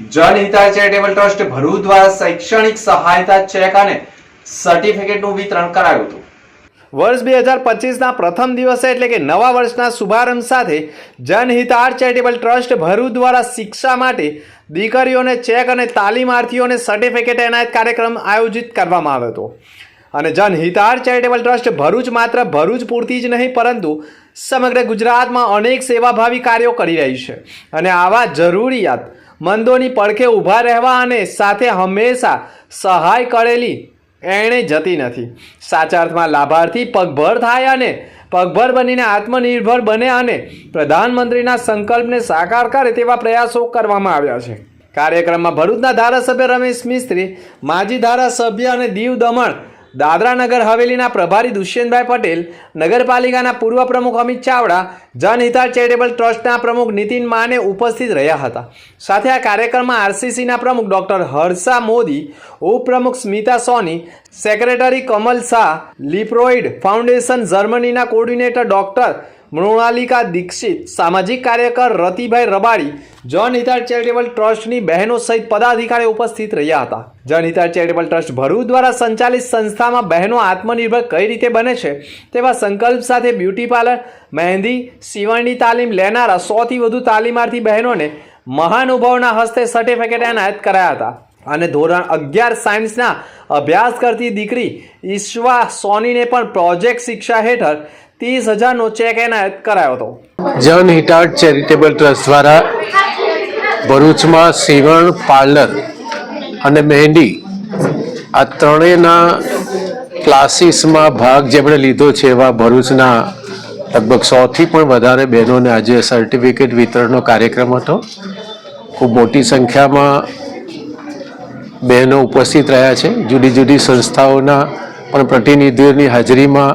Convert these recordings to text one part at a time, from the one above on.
જનહિતા charitable trust Bharuch દ્વારા શૈક્ષણિક સહાયતા ચેક અને સર્ટિફિકેટનું વિતરણ કરાયું હતું. વર્ષ બે હજાર પચીસના પ્રથમ દિવસે એટલે કે નવા વર્ષના શુભારંભ સાથે જનહિતાર ચેરિટેબલ ટ્રસ્ટ ભરૂચ દ્વારા શિક્ષા માટે દીકરીઓને ચેક અને તાલીમાર્થીઓને સર્ટિફિકેટ એનાયત કાર્યક્રમ આયોજિત કરવામાં આવ્યો હતો. અને જનહિતાર ચેરિટેબલ ટ્રસ્ટ ભરૂચ માત્ર ભરૂચ પૂરતી જ નહીં, પરંતુ સમગ્ર ગુજરાતમાં અનેક સેવાભાવી કાર્યો કરી રહી છે. અને આવા જરૂરિયાત મંદોની પડખે ઊભા રહેવા અને સાથે હંમેશા સહાય કરેલી એણે જતી નથી. સાચા અર્થમાં લાભાર્થી પગભર થાય અને પગભર બનીને આત્મનિર્ભર બને અને પ્રધાનમંત્રીના સંકલ્પને સાકાર કરે તેવા પ્રયાસો કરવામાં આવ્યા છે. કાર્યક્રમમાં ભરૂચના ધારાસભ્ય રમેશ મિસ્ત્રી, માજી ધારાસભ્ય અને દીવ દમણ દાદરા નગર હવેલીના પ્રભારી દુષ્યંતભાઈ પટેલ, નગરપાલિકાના પૂર્વ પ્રમુખ અમિત ચાવડા જનહિતા ચેરિટેબલ ટ્રસ્ટના પ્રમુખ નીતિન માને ઉપસ્થિત રહ્યા હતા. સાથે આ કાર્યક્રમમાં આરસીસીના પ્રમુખ ડોક્ટર હર્ષા મોદી, ઉપપ્રમુખ સ્મિતા સોની, સેક્રેટરી કમલ શાહ, લિપ્રોઇડ ફાઉન્ડેશન જર્મનીના કોર્ડિનેટર ડોક્ટર મૃણાલિકા દીક્ષિત, સામાજિક કાર્યકર રતિભાઈ રબાડી જનહિતાર ચેરિટેબલ ટ્રસ્ટની બહેનો સહિત પદાધિકારીઓ ઉપસ્થિત રહ્યા હતા. જનહિતા ચેરિટેબલ ટ્રસ્ટ ભરૂચ દ્વારા સંચાલિત સંસ્થામાં બહેનો આત્મનિર્ભર કઈ રીતે બને છે તેવા સંકલ્પ સાથે બ્યુટી પાર્લર, મહેંદી સીવણની તાલીમ લેનારા સોથી વધુ તાલીમાર્થી બહેનોને મહાનુભાવના હસ્તે સર્ટિફિકેટ એનાયત કરાયા હતા. અને ધોરણ અગિયાર સાયન્સના અભ્યાસ કરતી દીકરી ઈશ્વા સોનીને પણ પ્રોજેક્ટ શિક્ષા હેઠળ ત્રીસ હજારનો ચેક એનાયત કરાયો હતો. જન હિતાર્ટ ચેરિટેબલ ટ્રસ્ટ દ્વારા ભરૂચમાં સીવણ, પાર્લર અને મહેંદી આ ત્રણેયના ક્લાસીસમાં ભાગ જેમણે લીધો છે એવા ભરૂચના લગભગ સોથી પણ વધારે બહેનોને આજે સર્ટિફિકેટ વિતરણનો કાર્યક્રમ હતો. ખૂબ મોટી સંખ્યામાં બહેનો ઉપસ્થિત રહ્યા છે. જુદી જુદી સંસ્થાઓના પણ પ્રતિનિધિઓની હાજરીમાં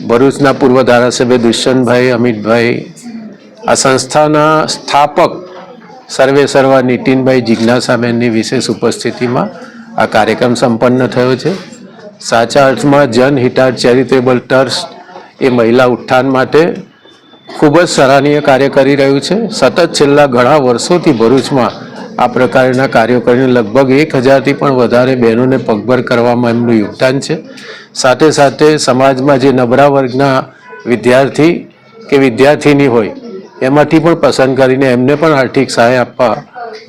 ભરૂચના પૂર્વ ધારાસભ્ય દુષ્યંતભાઈ, અમિતભાઈ, આ સંસ્થાના સ્થાપક સર્વે સર્વા નીતિનભાઈ જિજ્ઞાસાબેનની વિશેષ ઉપસ્થિતિમાં આ કાર્યક્રમ સંપન્ન થયો છે. સાચા અર્થમાં જન હિતાર્થ ચેરિટેબલ ટ્રસ્ટ એ મહિલા ઉત્થાન માટે ખૂબ જ સરાહનીય કાર્ય કરી રહ્યું છે. સતત છેલ્લા ઘણા વર્ષોથી ભરૂચમાં આ પ્રકારના કાર્યો કરીને લગભગ એક હજારથી પણ વધારે બહેનોને પગભર કરવામાં એમનું યોગદાન છે. સાથે સાથે સમાજમાં જે નબળા વર્ગના વિદ્યાર્થી કે વિદ્યાર્થીની હોય, એમાંથી પણ પસંદ કરીને એમને પણ આર્થિક સહાય આપવા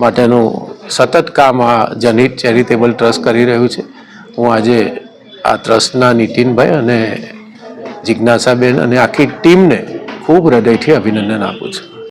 માટેનું સતત કામ આ જનહિત ચેરિટેબલ ટ્રસ્ટ કરી રહ્યું છે. હું આજે આ ટ્રસ્ટના નીતિનભાઈ અને જિજ્ઞાસાબેન અને આખી ટીમને ખૂબ હૃદયથી અભિનંદન આપું છું.